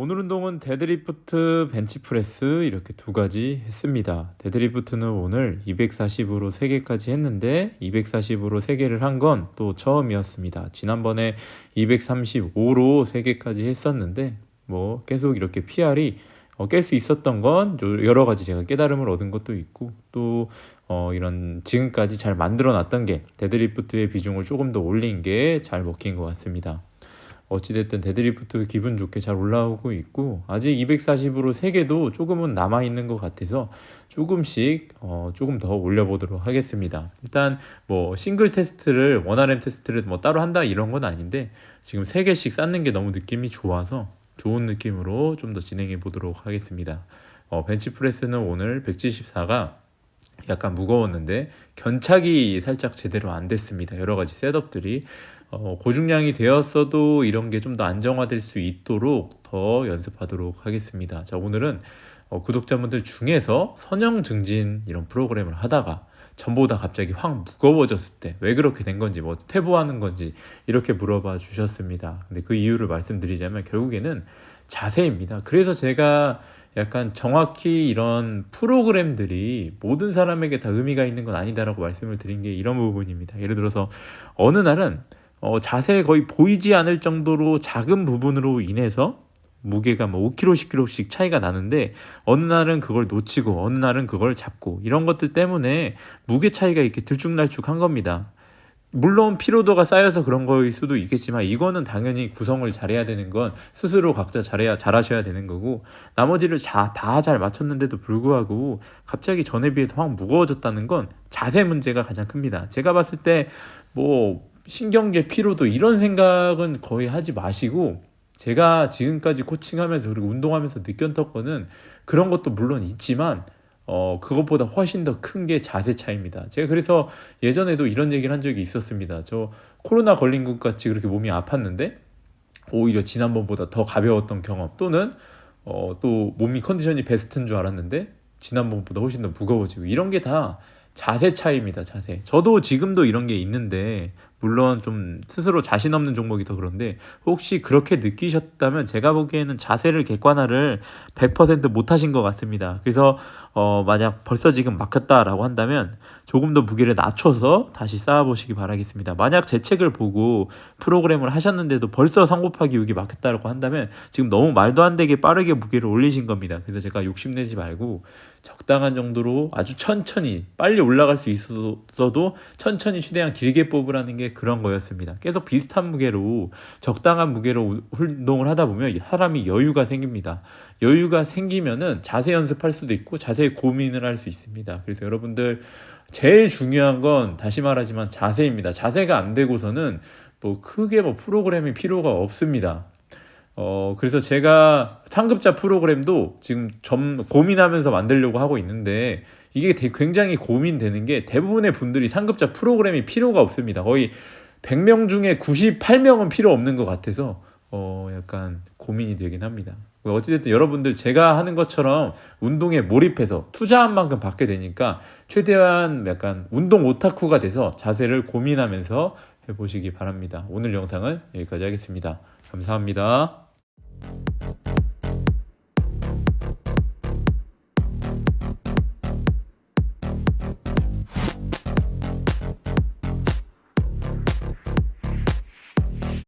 오늘 운동은 데드리프트, 벤치프레스 이렇게 두 가지 했습니다. 데드리프트는 오늘 240으로 3개까지 했는데 240으로 3개를 한 건 또 처음이었습니다. 지난번에 235로 3개까지 했었는데 뭐 계속 이렇게 PR이 어, 깰 수 있었던 건 여러 가지 제가 깨달음을 얻은 것도 있고 또 어, 이런 지금까지 잘 만들어 놨던 게 데드리프트의 비중을 조금 더 올린 게 잘 먹힌 것 같습니다. 어찌됐든 데드리프트 기분 좋게 잘 올라오고 있고 아직 240으로 3개도 조금은 남아 있는 것 같아서 조금씩 어, 조금 더 올려보도록 하겠습니다. 일단 뭐 싱글 테스트를 원RM 테스트를 뭐 따로 한다 이런 건 아닌데 지금 3개씩 쌓는 게 너무 느낌이 좋아서 좋은 느낌으로 좀 더 진행해 보도록 하겠습니다. 어, 벤치프레스는 오늘 174가 약간 무거웠는데 견착이 살짝 제대로 안 됐습니다. 여러 가지 셋업들이 어, 고중량이 되었어도 이런 게 좀 더 안정화될 수 있도록 더 연습하도록 하겠습니다. 자 오늘은 어, 구독자분들 중에서 선형 증진 이런 프로그램을 하다가 전보다 갑자기 확 무거워졌을 때 왜 그렇게 된 건지 뭐 퇴보하는 건지 이렇게 물어봐 주셨습니다. 근데 그 이유를 말씀드리자면 결국에는 자세입니다. 그래서 제가 약간 정확히 이런 프로그램들이 모든 사람에게 다 의미가 있는 건 아니다라고 말씀을 드린 게 이런 부분입니다. 예를 들어서 어느 날은 어, 자세 거의 보이지 않을 정도로 작은 부분으로 인해서 무게가 뭐 5kg, 10kg씩 차이가 나는데 어느 날은 그걸 놓치고 어느 날은 그걸 잡고 이런 것들 때문에 무게 차이가 이렇게 들쭉날쭉한 겁니다. 물론 피로도가 쌓여서 그런 거일 수도 있겠지만 이거는 당연히 구성을 잘해야 되는 건 스스로 각자 잘해야 잘하셔야 되는 거고 나머지를 다 잘 맞췄는데도 불구하고 갑자기 전에 비해서 확 무거워졌다는 건 자세 문제가 가장 큽니다. 제가 봤을 때 뭐 신경계 피로도 이런 생각은 거의 하지 마시고 제가 지금까지 코칭하면서 그리고 운동하면서 느꼈던 거는 그런 것도 물론 있지만 어, 그것보다 훨씬 더 큰 게 자세 차이입니다. 제가 그래서 예전에도 이런 얘기를 한 적이 있었습니다. 저 코로나 걸린 것 같이 그렇게 몸이 아팠는데 오히려 지난번보다 더 가벼웠던 경험 또는 어, 또 몸이 컨디션이 베스트인 줄 알았는데 지난번보다 훨씬 더 무거워지고 이런 게 다 자세 차이입니다. 자세. 저도 지금도 이런 게 있는데 물론 좀 스스로 자신 없는 종목이 더 그런데 혹시 그렇게 느끼셨다면 제가 보기에는 자세를 객관화를 100% 못하신 것 같습니다. 그래서 어 만약 벌써 지금 막혔다라고 한다면 조금 더 무게를 낮춰서 다시 쌓아보시기 바라겠습니다. 만약 제 책을 보고 프로그램을 하셨는데도 벌써 3 곱하기 6이 막혔다라고 한다면 지금 너무 말도 안 되게 빠르게 무게를 올리신 겁니다. 그래서 제가 욕심내지 말고 적당한 정도로 아주 천천히 빨리 올라갈 수 있어도 천천히 최대한 길게 뽑으라는 게 그런 거였습니다. 계속 비슷한 무게로 적당한 무게로 운동을 하다 보면 사람이 여유가 생깁니다. 여유가 생기면은 자세 연습할 수도 있고 자세 고민을 할 수 있습니다. 그래서 여러분들 제일 중요한 건 다시 말하지만 자세입니다. 자세가 안 되고서는 뭐 크게 뭐 프로그램이 필요가 없습니다. 어, 그래서 제가 상급자 프로그램도 지금 점 고민하면서 만들려고 하고 있는데 이게 굉장히 고민되는 게 대부분의 분들이 상급자 프로그램이 필요가 없습니다. 거의 100명 중에 98명은 필요 없는 것 같아서 어 약간 고민이 되긴 합니다. 어찌됐든 여러분들 제가 하는 것처럼 운동에 몰입해서 투자한 만큼 받게 되니까 최대한 약간 운동 오타쿠가 돼서 자세를 고민하면서 해보시기 바랍니다. 오늘 영상은 여기까지 하겠습니다. 감사합니다.